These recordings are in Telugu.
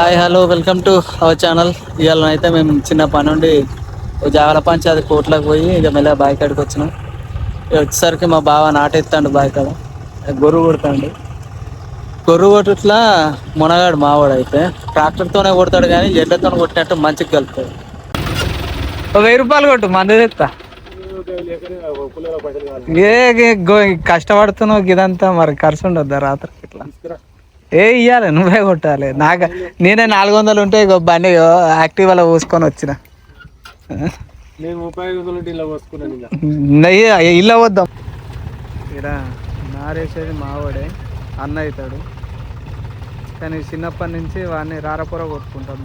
Hi hello welcome to our channel. ఇవాళ అయితే మేము చిన్న పని నుండి ఓ జాగల పంచాయతీ కోట్లకు పోయి ఇక మెల్లగా బావి కాడికి వచ్చినాం. ఇక వచ్చేసరికి మా బావ నాటెత్తాడు బావి కాడ. గొర్రు కొడతాడు. గొర్రు కొట్టుట్లా మునగాడు మావాడు అయితే. ట్రాక్టర్తోనే కొడతాడు కానీ ఎడ్లతో కొట్టినట్టు మంచిగా కలుపుతాడు. ఒక వెయ్యి రూపాయలు కొట్టు మంది తెస్తా ఏ గో- కష్టపడుతున్నావు ఇదంతా మరి ఖర్చు ఉండొద్దా రాత్రి ఇట్లా? ఏ ఇయ్యాలి నువ్వే కొట్టాలి. నాకు నేనే నాలుగు వందలు ఉంటే ఇగో బండి యాక్టివాలో పోసుకొని వచ్చిన. ఇల్ల వద్దాం ఇక్కడ నారేసేది మావాడే అన్న అవుతాడు కానీ చిన్నప్పటి నుంచి వాడిని రారపొర కొట్టుకుంటాం.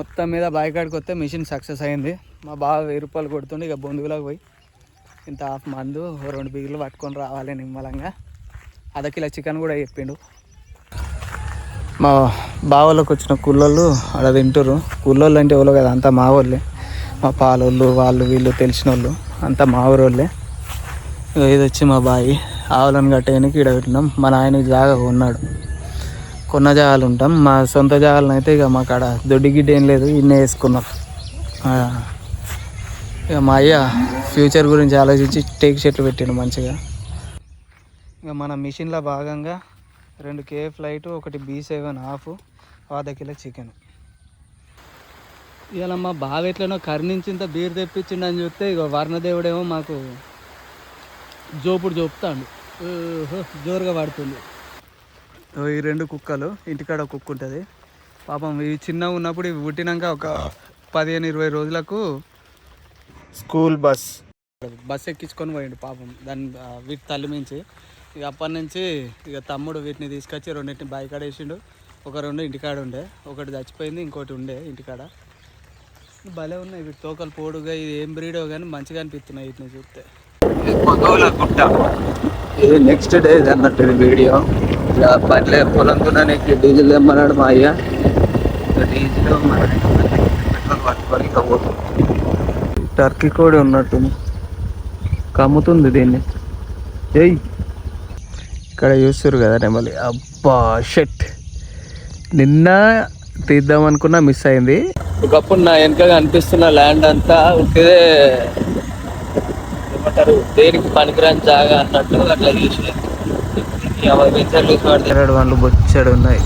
మొత్తం మీద బాయ్ కాడికి వస్తే మిషన్ సక్సెస్ అయింది. మా బావ వెయ్యి రూపాయలు కొడుతుండే ఇక బొందుగులకు పోయి ఇంత హాఫ్ మందు రెండు బిగులు పట్టుకొని రావాలి నిమ్మలంగా. అర్ధ కిలో చికెన్ కూడా చెప్పిండు మా బావలోకి వచ్చిన కుళ్ళోళ్ళు అక్కడ తింటారు కుళ్ళోళ్ళు అంటే ఎవరో కదా అంతా మా వాళ్ళే మా పాలోళ్ళు వాళ్ళు వీళ్ళు తెలిసిన వాళ్ళు అంతా మా ఊరోళ్ళే. ఇది వచ్చి మా బాయి. ఆవులను కట్టేయడానికి ఈడ పెట్టినాం. మా నాయన జాగా ఉన్నాడు కొన్న జాగాలు ఉంటాం. మా సొంత జాగాలను అయితే ఇక మా కాడ దొడ్డి గిడ్డ ఏం లేదు ఇన్నే వేసుకున్నాం. ఇక మా అయ్య ఫ్యూచర్ గురించి ఆలోచించి టేక్ చెట్లు పెట్టిండు మంచిగా. ఇక మన మిషన్లో భాగంగా రెండు కే ఫ్లైట్ ఒకటి బీ సెవెన్ హాఫ్ అర్ధ కిలో చికెన్. ఇవాళ మా బావ ఎట్లనో కరుణించింత బీర్ తెప్పించిండు అని చూస్తే ఇక వర్ణదేవుడేమో మాకు జోపుడు జోపుతాడు. జోరుగా పడుతుంది ఈ రెండు కుక్కలు ఇంటికాడ కుక్క ఉంటుంది. పాపం ఇవి చిన్నగా ఉన్నప్పుడు ఇవి పుట్టినాక ఒక పదిహేను ఇరవై రోజులకు స్కూల్ బస్. బస్ ఎక్కించుకొని పోయిండు పాపం. దాన్ని ఆ, వీటి తల్లి మించి. ఇక అప్పటి నుంచి ఇక తమ్ముడు వీటిని తీసుకొచ్చి రెండింటిని బాయికాడ వేసిండు. ఒక రెండు ఇంటికాడ ఉండే. ఒకటి చచ్చిపోయింది ఇంకోటి ఉండే ఇంటికాడ భలే ఉన్నాయి వీటి తోకలు పోడుగా ఇది ఏం బ్రీడో కానీ మంచిగా అనిపిస్తున్నాయి వీటిని చూస్తే. గుట్ట. ఇది నెక్స్ట్ డే అన్నట్టు వీడియో. పనిలే పొలం దున్నానికి డీజిల్ తెమ్మన్నాడు మా అయ్య. డీజిల్ పెట్రోల్ పట్టుకొని ఇంకా పోతుంది టర్కీ కోడి ఉన్నట్టుంది. కమ్ముతుంది దీన్ని. ఏయ్! ఇక్కడ చూస్తారు కదా నెమలి. అబ్బా షెట్ నిన్న తీద్దాం అనుకున్నా మిస్ అయింది. ఒకప్పుడు నా వెనక అనిపిస్తున్న ల్యాండ్ అంతా ఉంటే ఏమంటారు దేనికి పనికిరాని జాగా అన్నట్టు అట్లా చూసి ఎరడు వాళ్ళు బొచ్చాడు ఉన్నాయి.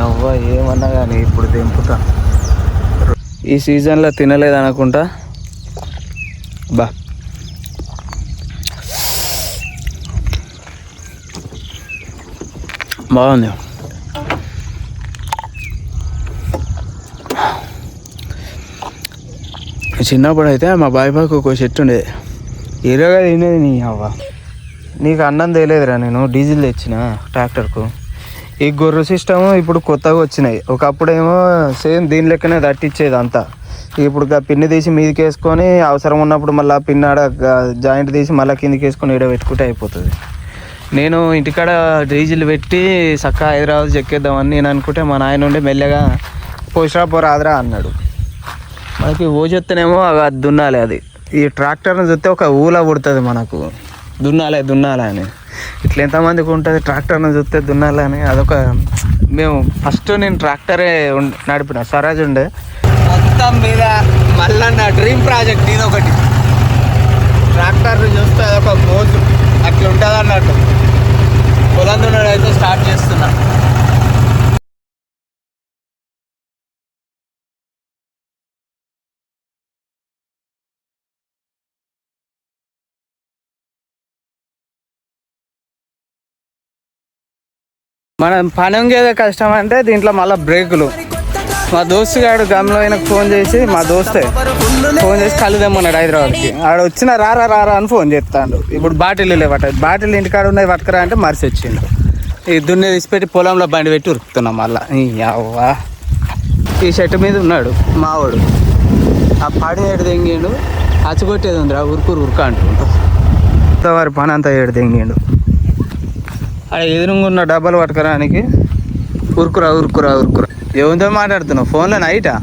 ఎవ్వ ఏమన్నా కానీ ఇప్పుడు దింపుతా ఈ సీజన్లో తినలేదు అనుకుంటా బా బాగుంది చిన్నప్పుడు అయితే మా బాయ్ బాకు ఒక చెట్టు ఉండేది. ఈరోగా తినేది నీ అవ్వ. నీకు అన్నం తేలేదురా నేను డీజిల్ తెచ్చిన ట్రాక్టర్కు. ఈ గొర్రె సిస్టమ్ ఇప్పుడు కొత్తగా వచ్చినాయి. ఒకప్పుడేమో సేమ్ దీని లెక్కనే తట్టించేది అంతా ఇప్పుడు గా పిన్ని తీసి మీదకి వేసుకొని అవసరం ఉన్నప్పుడు మళ్ళీ ఆ పిన్ ఆడ జాయింట్ తీసి మళ్ళీ కిందికి వేసుకొని ఈడ పెట్టుకుంటే అయిపోతుంది. నేను ఇంటికాడ డీజిల్ పెట్టి చక్కగా హైదరాబాద్ చెక్కేద్దామని నేను అనుకుంటే మా నాయన ఉండి మెల్లగా పోసిరా పోరాదరా అన్నాడు. మనకి ఓ అవి అది దున్నాలి అది. ఈ ట్రాక్టర్ని చూస్తే ఒక ఊల పుడుతుంది మనకు. దున్నాలే దున్నాలే అని. ఇట్లా ఎంతమందికి ఉంటుంది ట్రాక్టర్ని చూస్తే దున్నాలని అని. అదొక మేము ఫస్ట్ నేను ట్రాక్టరే నడిపిన. స్వరాజ్ ఉండే. మొత్తం మీద మళ్ళా నా డ్రీమ్ ప్రాజెక్ట్ ఇది ఒకటి. ట్రాక్టర్ చూస్తే అదొక మోజు అట్లా ఉంటుంది అన్నట్టు. పొలం దున్నడం అయితే స్టార్ట్ చేస్తున్నా. మనం పని ఉంగేదే కష్టం అంటే దీంట్లో మళ్ళీ బ్రేకులు. మా దోస్తు గాడు గమ్లో ఆయనకు ఫోన్ చేసి మా దోస్తే ఫోన్ చేసి కళ్ళు తెమ్మన్నాడు హైదరాబాద్కి. ఆడ వచ్చిన రారా రారా అని ఫోన్ చేస్తాడు. ఇప్పుడు బాటిల్ లేవట బాటిల్ ఇంటికాడ ఉన్నాయి పట్టుకురా అంటే మరిసి వచ్చిండు. ఈ దున్నే తీసిపెట్టి పొలంలో బండి పెట్టి ఉరుకుతున్నాం మళ్ళా. ఈ అవ్వా ఈ షర్ట్ మీద ఉన్నాడు మావాడు. ఆ పాడి ఏడు తెంగిండు. అచ్చగొట్టేది ఉంది ఆ ఉరుకురు ఉరుక అంటుంటారు వారి పని అంతా ఏడు తెంగిండు. ఆడ ఎదురుగా ఉన్న డబ్బాలు పట్టుకురానికి ఉరుకురా ఉరుకురా ఉరుకురా. ఏముందో మాట్లాడుతున్నావు? ఫోన్లో నైటా?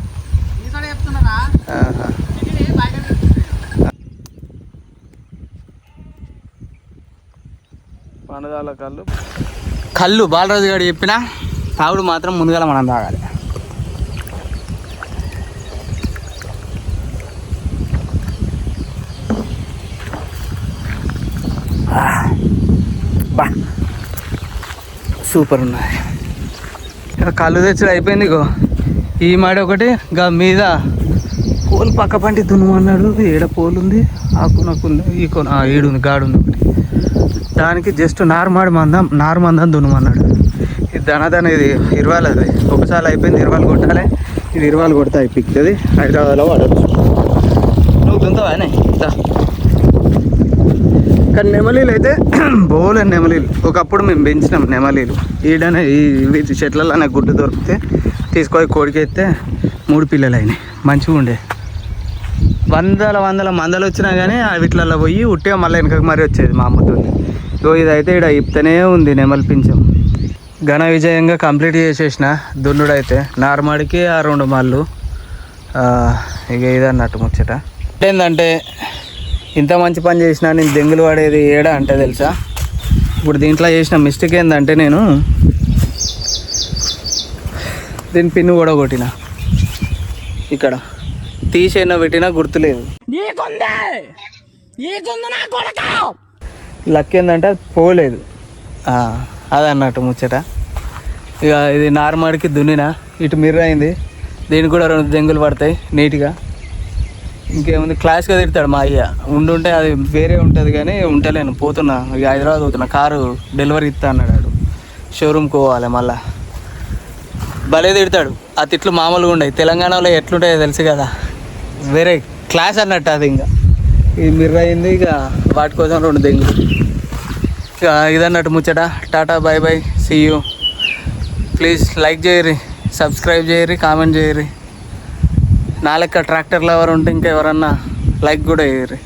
కళ్ళు. కళ్ళు బాలరాజు గారు చెప్పిన తాగుడు మాత్రం ముందుగా మనం తాగాలి. సూపర్ ఉన్నది ఇక కళ్ళు తెచ్చుడు అయిపోయింది ఇగో. ఈ మాడ ఒకటి గా మీద పోలు పక్క పంటి దున్నమన్నాడు ఏడ పోలు ఉంది? ఆ కొనకు ఉంది. ఈ కొన ఏడుంది ఈడుంది గాడుంది ఒకటి. దానికి జస్ట్ నార్మాడి మందం నారు మందం దున్నమన్నాడు ఇది ధనధన ఇది ఇరవాలు అది. ఒకసారి అయిపోయింది ఇరవాలు కొట్టాలి. ఇది ఇరవాలు కొడితే అయిపోతుంది హైదరాబాద్లో వాడచ్చు. నువ్వు దుంతావా కానీ నెమలీలు అయితే బోలే నెమలీలు. ఒకప్పుడు మేము పెంచినాం నెమలీలు. ఈడనే ఈ వీటి చెట్లలోనే గుడ్డు దొరికితే తీసుకొని కోడికెత్తే మూడు పిల్లలు అయినాయి మంచిగా ఉండే. వందల వందల మందలు వచ్చినా కానీ ఆ వీటిలలో పోయి ఉట్టిగా మళ్ళీ వెనకకి మరీ వచ్చేది మా అమ్మతో సో ఇదైతే ఇక్కడ ఇప్తనే ఉంది నెమలి పింఛం. ఘన విజయంగా కంప్లీట్ చేసేసిన దున్నుడైతే. నార్మడికి ఆ రెండు మళ్ళు. ఇక ఇదన్నట్టు ముచ్చట. ఏంటంటే ఇంత మంచి పని చేసినా నేను దెంగులు పడేది ఏడా అంటే తెలుసా? ఇప్పుడు దీంట్లో చేసిన మిస్టేక్ ఏంటంటే నేను దీని పిన్ను కూడా కొట్టిన. ఇక్కడ. తీసేనా పెట్టినా గుర్తులేదు లక్ ఏంటంటే అది పోలేదు. ఆ, అదన్నట్టు ముచ్చట. ఇక ఇది నార్మల్కి దున్నిన. ఇటు మిర్ర అయింది దీనికి కూడా రెండు దెంగులు పడతాయి నీట్గా. ఇంకేముంది? క్లాస్గా తిడతాడు మా అయ్య. ఉండుంటే అది వేరే ఉంటుంది కానీ ఉంటలేను. పోతున్నా. ఇక హైదరాబాద్ పోతున్నా. కారు డెలివరీ ఇస్తా అన్నాడు వాడు. షోరూమ్కి పోవాలి మళ్ళా. భలే తిడతాడు. ఆ తిట్లు మామూలుగా ఉండవు తెలంగాణలో ఎట్లుంటాయో తెలుసు కదా. వేరే క్లాస్ అన్నట్టు అది ఇంకా ఇది మిర్ర అయింది ఇక వాటి కోసం రెండు దెంగులు ఇక ఇదన్నట్టు ముచ్చట. Tata bye bye see you please like చేయరి subscribe చేయరి కామెంట్ చేయరి నా లెక్క ఎవరు ఉంటే ఇంకా ఎవరన్నా లైక్ కూడా వేయరు